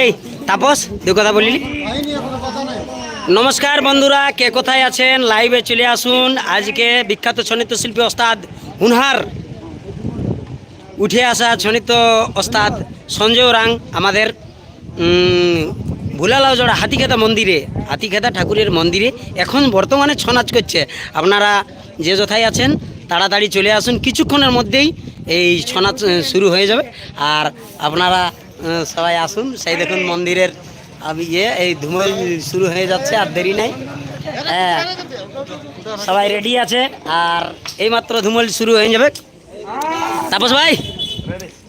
এই তাপস তুই কথা বলিলি? নমস্কার বন্ধুরা কে কোথায় আছেন? লাইভে চলে আসুন। আজকে বিখ্যাত ছনিত শিল্পী ওস্তাদ হুনহার। উঠে আসা ছনিত ওস্তাদ সঞ্জয় রাং আমাদের উম, ভুলালাও জোড়া হাতিখেতা মন্দিরে হাতিখেতা ঠাকুরের মন্দিরে এখন বর্তমানে ছৌ নাচ করছে। আপনারা যে যথায় আছেন তাড়াতাড়ি চলে আসুন। কিছুক্ষণের মধ্যেই এই ছৌ নাচ শুরু হয়ে যাবে। আর আপনারা সবাই আসুন। সেই দেখুন মন্দিরের আমি ইয়ে এই ধুমল শুরু হয়ে যাচ্ছে আর দেরি নাই। হ্যাঁ সবাই রেডি আছে আর এই মাত্র ধুমল শুরু হয়ে যাবে। তাপস ভাই,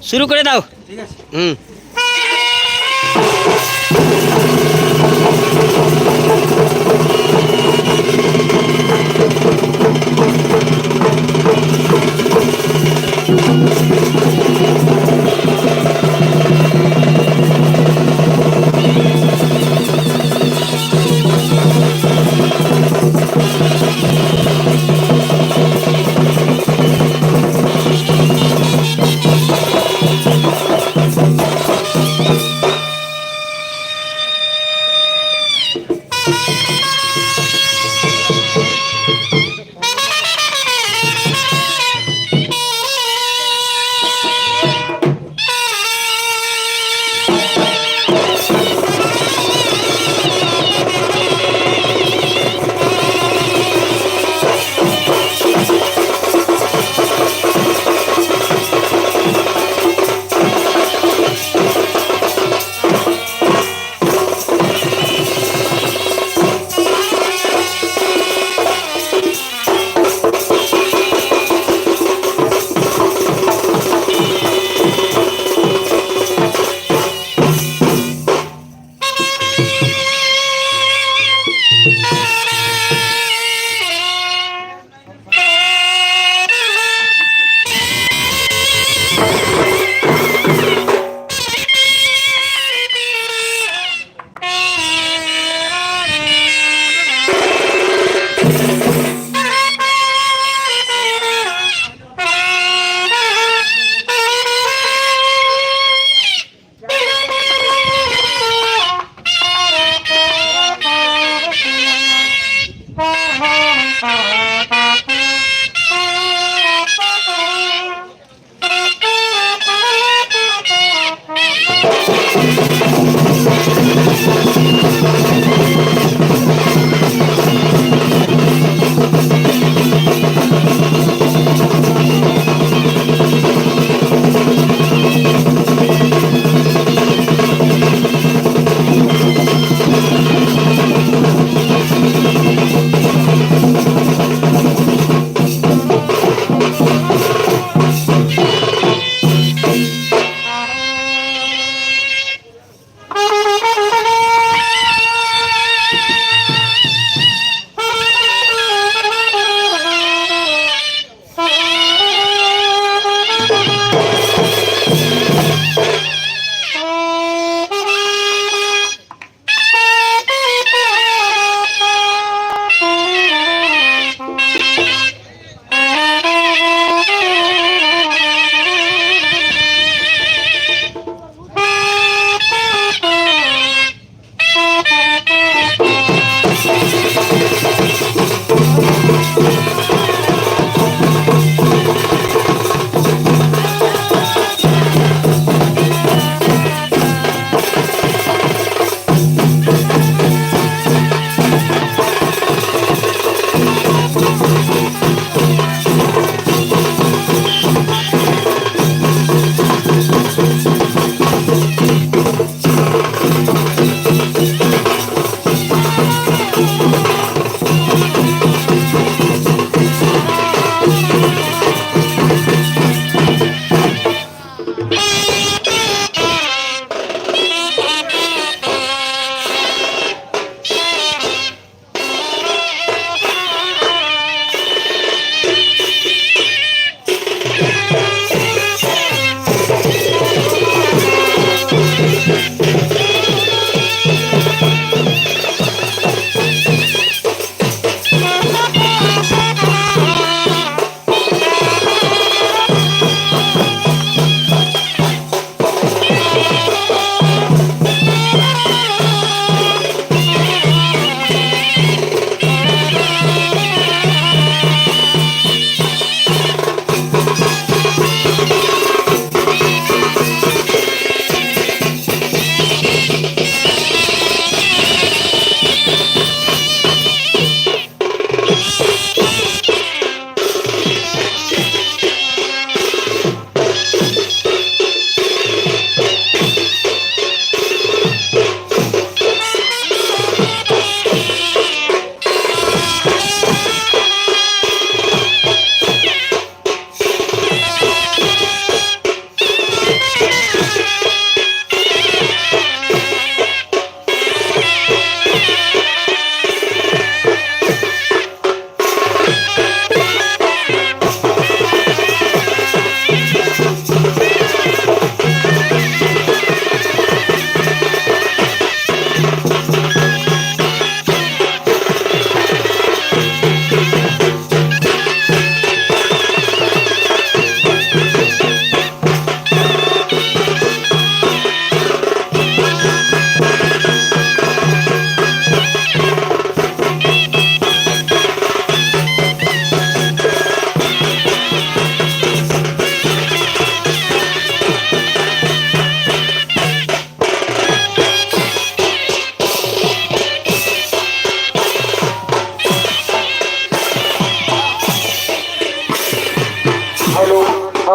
শুরু করে দাও। হুম।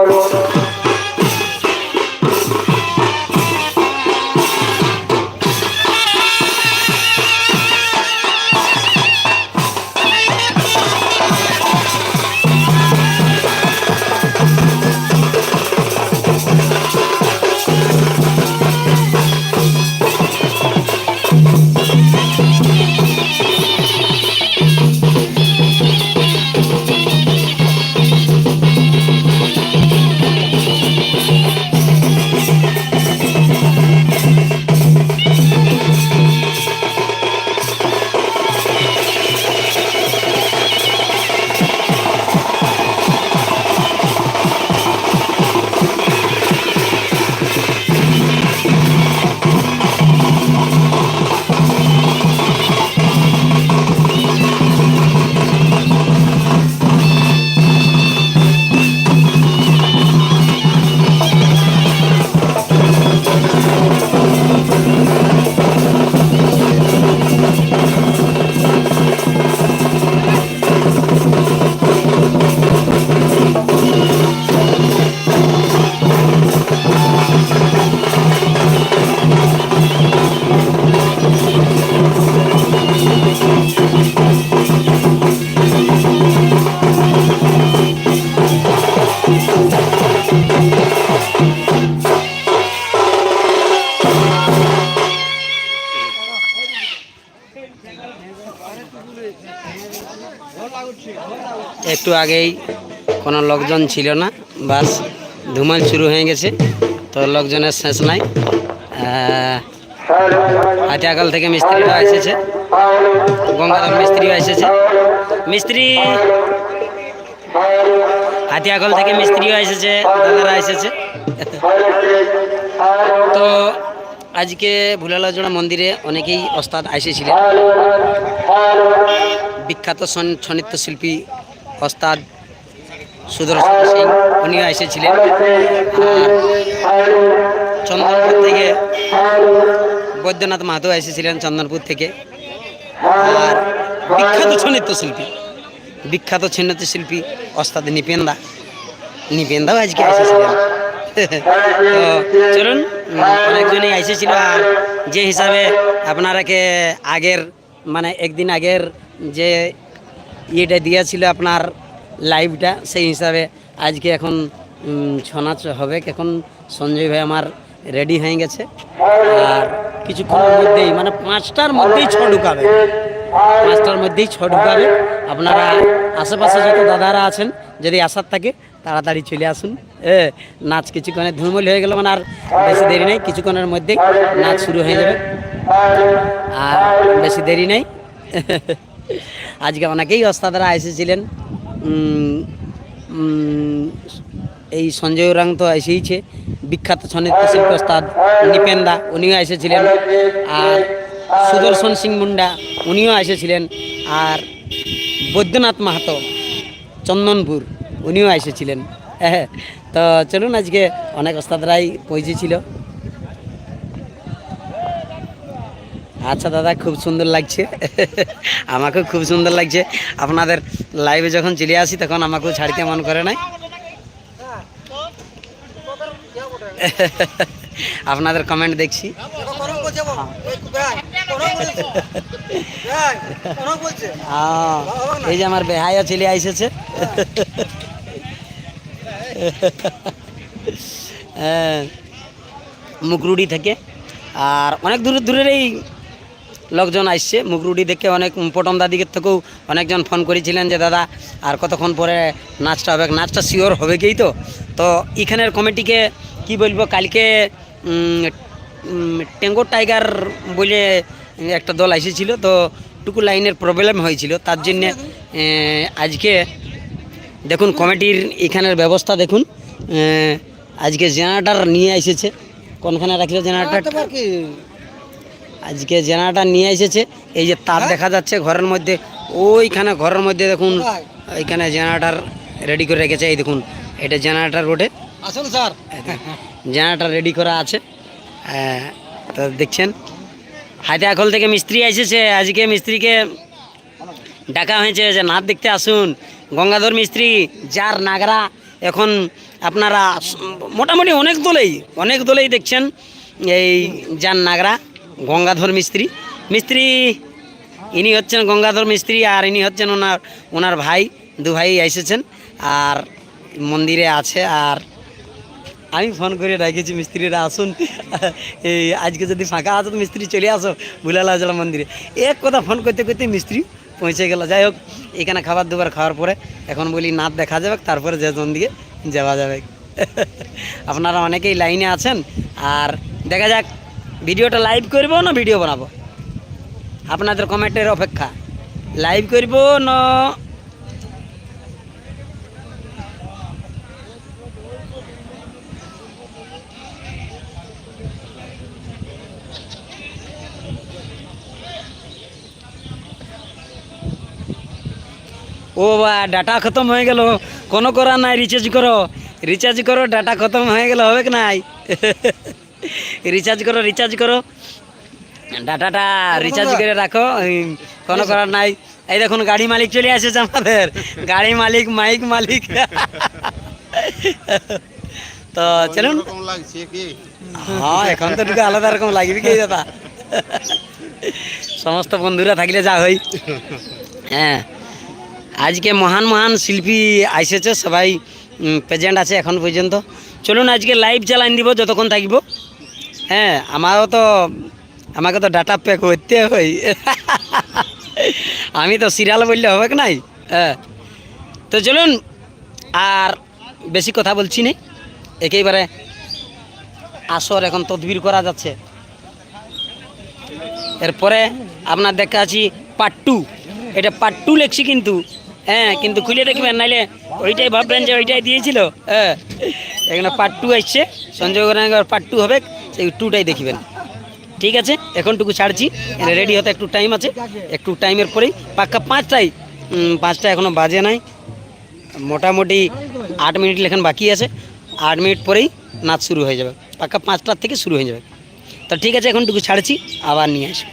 Pablo. আগেই কোনো লোকজন ছিল না। বাস ধুমাল শুরু হয়ে গেছে, তো লোকজনের শেষ নাই। হাতিয়াকাল থেকে মিস্ত্রিরা এসেছে। গঙ্গাধর মিস্ত্রিও এসেছে। মিস্ত্রি! হাতিয়াকল থেকে মিস্ত্রিও এসেছে, দাদারা এসেছে। তো আজকে ভুলালাজোড়া মন্দিরে অনেকেই ওস্তাদ এসেছিলেন। বিখ্যাত সন- শিল্পী ওস্তাদ সুদর্শন সিং, উনিও এসেছিলেন। চন্দনপুর থেকে বৈদ্যনাথ মাহাতো এসেছিলেন চন্দনপুর থেকে। আর বিখ্যাত ছন্নিত্য শিল্পী বিখ্যাত ছন্নিত্য শিল্পী ওস্তাদ নিপেন্দা, নিপেন্দাও আজকে এসেছিলেন। তো চলুন অনেকজনই এসেছিল। আর যে হিসাবে আপনারাকে আগের মানে একদিন আগের যে ইয়েটা দিয়েছিল আপনার লাইভটা সেই হিসাবে আজকে এখন উম, ছৌ নাচ হবে। এখন সঞ্জয় ভাই আমার রেডি হয়ে গেছে। আর কিছুক্ষণের মধ্যেই মানে পাঁচটার মধ্যেই ছ ঢুকাবে। পাঁচটার মধ্যেই ছ ঢুকাবে। আপনারা আশেপাশে যত দাদারা আছেন যদি আসার থাকে তাড়াতাড়ি চলে আসুন। এ নাচ কিছুক্ষণে ধুমল হয়ে গেল মানে আর বেশি দেরি নেই। কিছুক্ষণের মধ্যেই নাচ শুরু হয়ে যাবে। আর বেশি দেরি নেই। আজকে অনেকেই ওস্তাদরা এসেছিলেন। এই সঞ্জয় রাং তো এসেইছে। বিখ্যাত সংগীত শিল্পী ওস্তাদ নিপেন্দা উনিও এসেছিলেন। আর সুদর্শন সিং মুন্ডা, উনিও এসেছিলেন। আর বৈদ্যনাথ মাহাতো, চন্দনপুর, উনিও এসেছিলেন। হ্যাঁ তো চলুন আজকে অনেক ওস্তাদরাই পৌঁছেছিল। আচ্ছা দাদা খুব সুন্দর লাগছে। আমাকেও খুব সুন্দর লাগছে। আপনাদের লাইভে যখন চলে আসি তখন আমাকেও ছাড়তে মন করে নাই। আপনাদের কমেন্ট দেখছি। এই যে আমার বেহায়া চলে আইসেছে হ্যাঁ, মুকরুডি থেকে। আর অনেক দূরের দূরের এই লোকজন আসছে। মুকরুডি দেখে অনেক পটম দাদিকের থেকেও অনেকজন ফোন করেছিলেন যে, দাদা, আর কতক্ষণ পরে নাচটা হবে? নাচটা শিওর হবে কি তো। তো এখানের কমিটিকে কি বলব, কালকে টেঙ্গো টাইগার বলে একটা দল এসেছিল, তো টুকু লাইনের প্রবলেম হয়েছিল। তার জন্যে আজকে দেখুন, কমিটির এখানের ব্যবস্থা দেখুন আজকে জেনারেটার নিয়ে এসেছে। কোনখানে রাখল জেনারেটার? আজকে জেনারেটার নিয়ে এসেছে। এই যে তার দেখা যাচ্ছে ঘরের মধ্যে। ওইখানে ঘরের মধ্যে দেখুন এইখানে জেনারেটার রেডি করে রেখেছে। এই দেখুন এটা জেনারেটার রোডে আসুন স্যার। জেনারেটার রেডি করা আছে। তো দেখছেন? হাতিয়াখল থেকে মিস্ত্রি এসেছে। আজকে মিস্ত্রিকে ডাকা হয়েছে। যে নাচ দেখতে আসুন। গঙ্গাধর মিস্ত্রি যার নাগরা এখন আপনারা মোটামুটি অনেক দলেই অনেক দলেই দেখছেন। এই যার নাগরা গঙ্গাধর মিস্ত্রি। মিস্ত্রি, ইনি হচ্ছেন গঙ্গাধর মিস্ত্রি আর ইনি হচ্ছেন ওনার ওনার ভাই, দু ভাই এসেছেন আর মন্দিরে আছে আর আমি ফোন করে রেখেছি মিস্ত্রিরা আসুন। এই আজকে যদি ফাঁকা আছে তো মিস্ত্রি চলে আসো ভুলালা জলা মন্দিরে। এক কথা ফোন করতে করতে মিস্ত্রি পৌঁছে গেল। যাই হোক, এখানে খাবার দুবার খাওয়ার পরে এখন বলি নাচ দেখা যাবে, তারপরে যে জন দিকে যাওয়া যাবে। আপনারা অনেকেই লাইনে আছেন, আর দেখা যাক ভিডিওটা লাইভ করব না ভিডিও বানাবো? আপনাদের কমেন্টের অপেক্ষা। লাইভ করব না? ও বা, ডাটা খতম হয়ে গেল। কোনো করা নাই রিচার্জ করো। রিচার্জ করো, ডাটা খতম হয়ে গেল, হবে কি নাই? রিচার্জ করো রিচার্জ করো। ডাটাটা রিচার্জ করে রাখো। কোনো করার নাই। এই দেখুন, গাড়ি মালিক চলে আসেছে আমাদের। গাড়ি মালিক মাইক মালিক। তো চলুন। হ্যাঁ এখন তো একটু আলাদা রকম লাগবে, কি দাদা? সমস্ত বন্ধুরা থাকলে যা হই হ্যাঁ। আজকে মহান মহান শিল্পী এসেছে সবাই প্রেজেন্ট আছে এখন পর্যন্ত। চলুন, আজকে লাইভ চালান দিব, যতক্ষণ থাকব। হ্যাঁ আমারও তো, আমাকে তো ডাটা প্যাক করতে হয়। আমি তো সিরিয়াল বললে হবে নাই? হ্যাঁ। তো চলুন, আর বেশি কথা বলছি না। একেবারে আসর এখন তদবির করা যাচ্ছে। এরপরে আপনার দেখা আছি পার্ট টু এটা পার্ট টু লেখছি কিন্তু। হ্যাঁ কিন্তু খুলে দেখবেন নাইলে ওইটাই ভাববেন যে ওইটাই দিয়েছিল। হ্যাঁ এখানে পার্ট টু আসছে, সঞ্জয় গোরাঙ্গর পার্ট টু হবে, সেই টুটাই দেখবেন। ঠিক আছে, এখনটুকু ছাড়ছি রেডি হতে একটু টাইম আছে, একটু টাইমের পরেই, পাক্কা পাঁচটাই পাঁচটা এখনও বাজে নাই। মোটামুটি আট মিনিট লেখান বাকি আছে, আট মিনিট পরেই নাচ শুরু হয়ে যাবে, পাক্কা পাঁচটার থেকে শুরু হয়ে যাবে। তো ঠিক আছে, এখনটুকু ছাড়ছি, আবার নিয়ে আসব।